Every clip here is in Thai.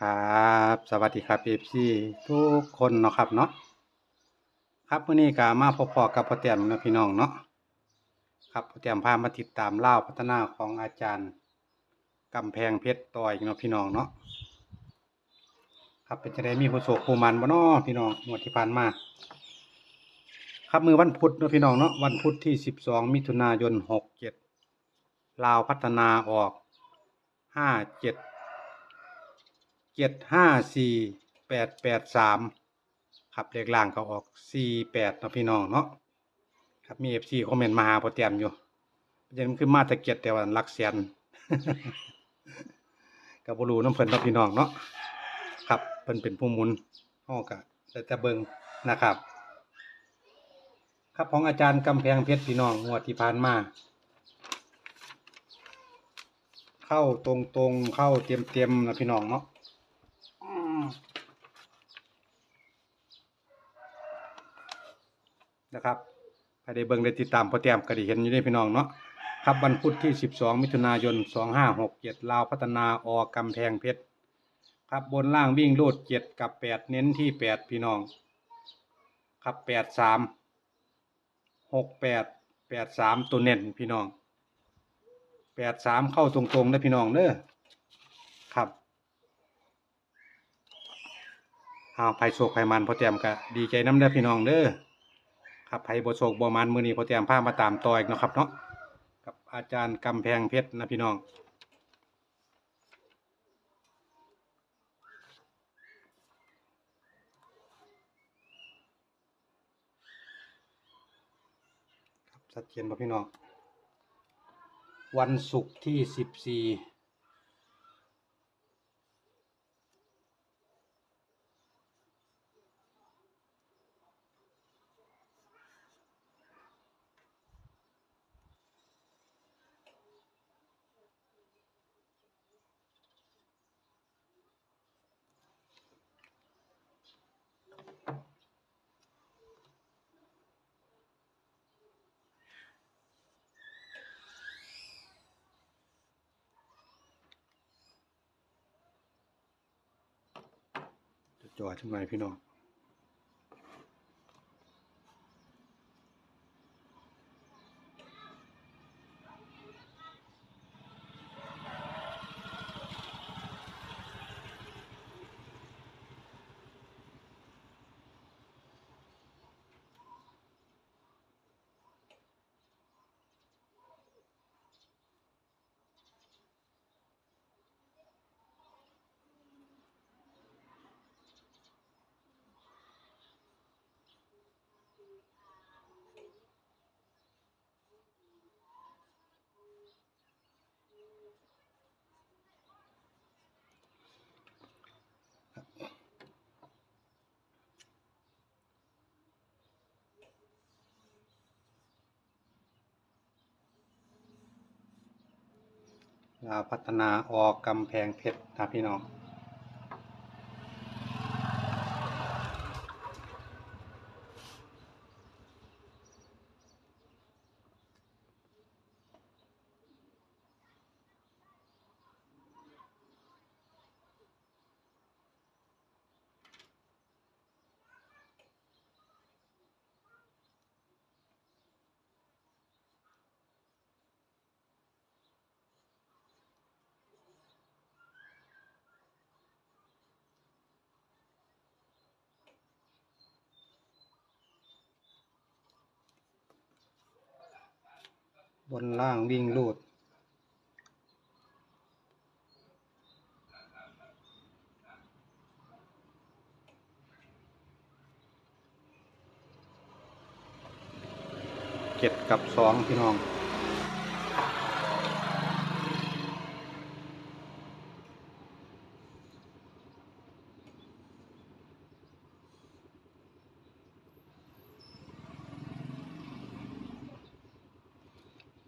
ครับสวัสดีครับเอฟซีทุกคนเนาะครับเนาะครับวันนี้ก็มาพบพอกับพ่อแต้มเนาะพี่น้องเนาะครับพ่อแต้มพามาติดตามเล่าพัฒนาของอาจารย์กำแพงเพชรต่อยเนาะพี่น้องเนาะครับเป็นจะได้มีผู้โศกผู้มันบ่เนาะพี่น้องงวดที่ผ่านมาครับมือวันพุธเนาะพี่น้องเนาะวันพุธที่สิบสองมิถุนายนหกเจ็ดลาวพัฒนาออกห้าเจ็ด เจ็ดห้าสี่แปดแปดสามครับเลขล่างก็ออกสี่แปดเนาะพี่น้องเนาะครับมีเอฟซีคอมเมนต์มาหาโปรแกรมอยู่ประเด็นมันคือมาตะเกียดแต่ว่าลักเสียนกับบรูน้ำเพิ่นเนาะพี่น้องเนาะครับเพิ่นเป็นผู้มุนห้อกะแต่จะเบิงนะครับ ครับของอาจารย์กำแพงเพชรพี่น้องงวดที่ผ่านมา เข้าตรงๆเข้าเต็มๆนะพี่น้องเนาะ อืม นะครับใครได้เบิ่งได้ติดตามโปรแกรมก็ได้เห็นอยู่ในพี่น้องเนาะครับวันพุธที่ 12 มิถุนายน 2567ลาวพัฒนาออกำแพงเพชรครับบนล่างวิ่งรูด7กับ8เน้นที่8พี่น้อง ครับ8 3 6 8 8 3ตัวเน้นพี่น้อง8 3เข้าตรงๆนะพี่น้องเด้อครับเอาไผโศกไผมันพอแต้มก็ดีใจน้ำเด้พี่น้องเด้อ ครับไผบ่โศกบมันมือนี้พอแต้มพามาตามต่ออีกเนาะครับเนาะกับอาจารย์กำแพงเพชรนะพี่น้องครับชัดเจนบ่พี่น้อง วันศุกร์ที่14 จอดขึ้นมาให้พี่น้อง ลาวพัฒนาออกกำแพงเพชรนะพี่น้อง นล่างวิ่งลูด เจ็ดกับสองพี่น้อง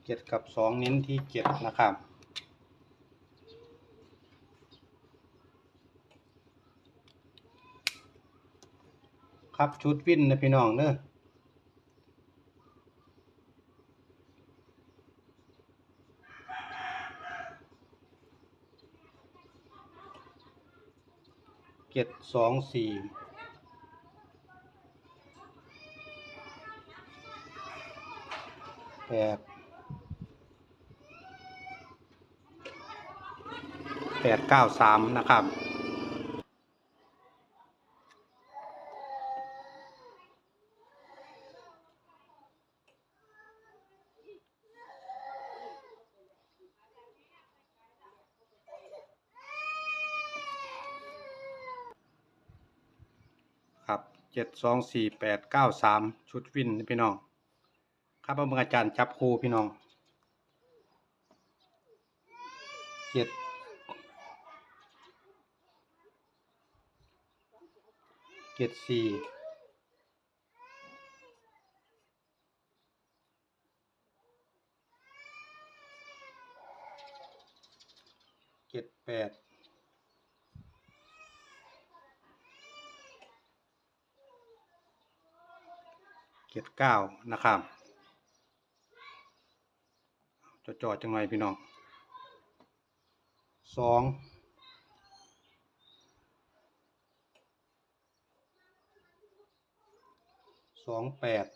เจ็ดกับสองเน้นที่เจ็ดนะครับ ครับชุดวินนะพี่น้องเนอะเจ็ดสองสี่แปดแป ดเก้าสามนะครับครับเจ็ดสองสี่แปดเก้าสามชุดวินพี่น้อง ครับเอามืออาจารย์จับคู่พี่น้องเจ็ด เจ็ดสี่เจ็ดแปดเจ็ดเก้านะครับจอจอจังไรพี่น้องสอง สองแปด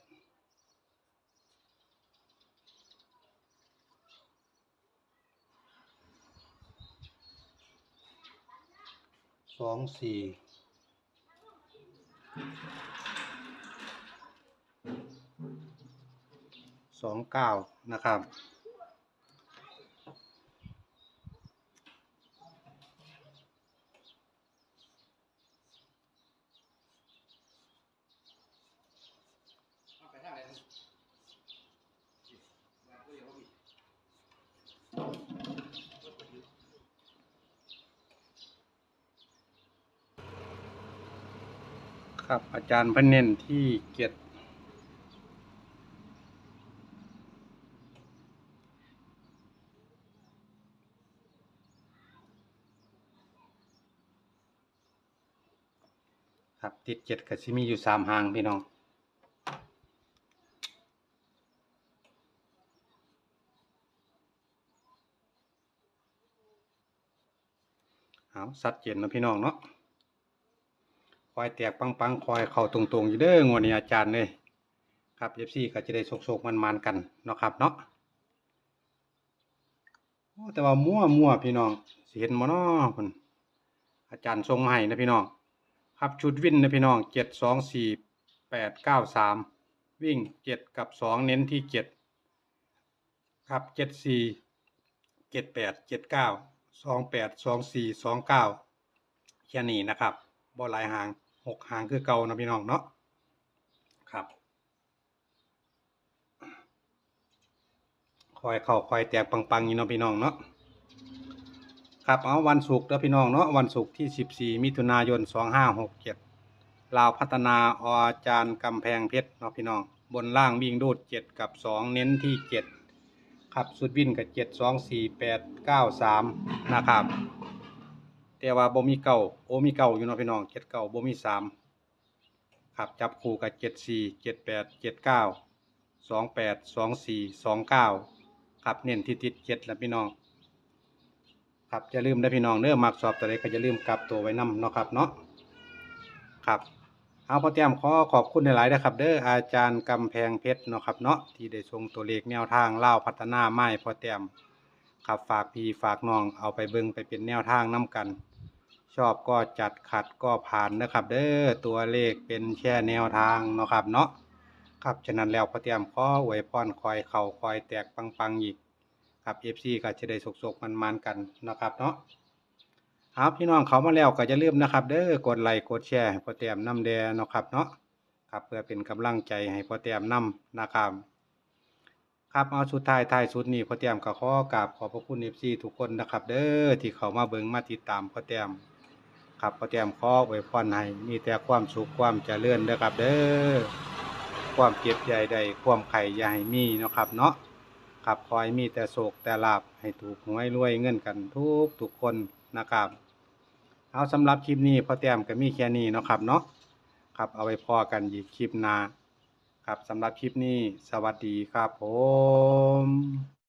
สองสี่สองเก้านะครับ ครับ อาจารย์เพนเน้นที่เกียรติครับติดเจ็ดกับซิมีอยู่สามหางพี่น้องเอาสัดเจนนะพี่น้องเนาะ อยแตกปังปังๆคอยเข่าตรงๆอยู่เด้องวดนี้อาจารย์เลยครับเอฟซีก็จะได้โศกๆมันๆกันเนาะครับเนาะแต่ว่ามั่วมั่วพี่น้องสเห็นบ่เนาะคุณอาจารย์ทรงให้นะพี่น้อง ครับชุดวิ่นนะพี่น้องเจ็ดสองสี่แปดเก้าสามวิ่งเจ็ดกับสองเน้นที่เจ็ดครับเจ็ดสี่เจ็ดแปดเจ็ดเก้าสองแปดสองสี่สองเก้าแค่นี้นะครับบ่หลายหาง หกหางคือเก่านะพี่น้องเนาะครับคอยเข้าคอยแตกปังๆอยู่เนาะพี่น้องเนาะครับเอาวันศุกร์เด้อพี่น้องเนาะวันศุกร์ที่ 14 มิถุนายน 2567ลาวพัฒนาอาจารย์กำแพงเพชรเนาะพี่น้องบนล่างวิ่งดูด7 กับ 2 เน้นที่ 7 ครับสุดวิ่นกับ 7 2 4 8 9 3 นะครับ แต่ว่าบ่มีเก่าโอมีเก่าอยู่เนาะพี่น้อง7เก่าบ่มี3ครับจับคู่กับ7 4 7 8 7 9 2 8 2 4 2 9ครับเน้นที่ติดเจ็ดแล้วพี่น้องครับจะลืมได้พี่น้องเด้อมักสอบตัวใดก็จะลืมกลับตัวไว้นํเนาะครับเนาะครับเอาพอเตรียมขอขอบคุณหลายๆนะครับ เด้ออาจารย์กำแพงเพชรเนาะครับเนาะที่ได้ส่งตัวเลขแนวทางเล่าพัฒนาไม้พอเตรียมครับฝากพี่ฝากน้องเอาไปเบิ่งไปเป็นแนวทางนํกัน ชอบก็จัดขัดก็ผ่านนะครับ เด้อตัวเลขเป็นแค่แนวทางเนาะครับเนาะครับฉะนั้นแล้วพอเตรียมข้ออวยพรคอยเข่าคอยแตกปังๆอีกครับ FC ก็จะได้สกๆมันๆกันนะครับเนาะครับพี่น้องเขามาแล้วก็จะลืมนะครับ เด้อกดไลค์กดแชร์พอเตรียมน้ำแดงเนาะครับเนาะครับเพื่อเป็นกำลังใจให้พอเตรียมน้ำนะครับครับเอาสุดท้ายท้ายสุดนี้พอเตรียมก็ขอกราบขอบพระคุณ FC ทุกคนนะครับ เด้อที่เขามาเบิ่งมาติดตามพอเตรียม ครับพอเตรียมขออวยพรให้มีแต่ความสุขความเจริญเด้อครับ เด้อความเจ็บใหญ่ใดความไข่ใหญ่มีเนาะครับ เนาะครับคอยมีแต่โศกแต่ลาบให้ถูกหวยรวยเงินกันทุกทุกคนนะครับ เอาสำหรับคลิปนี้พ่อแต้มก็มีแค่นี้เนาะครับเนาะครับเอาไว้พอกันอีกคลิปหน้าครับสำหรับคลิปนี้สวัสดีครับผม